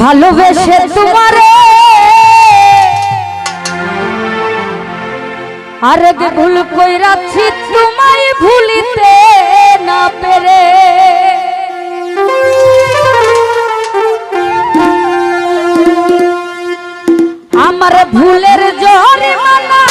ভালোবেসে তোমারে। আরেক ভুল কইরাছি তোমায় ভুলিতে না পেরে। আমার ভুলের জরিমানা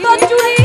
Thank you.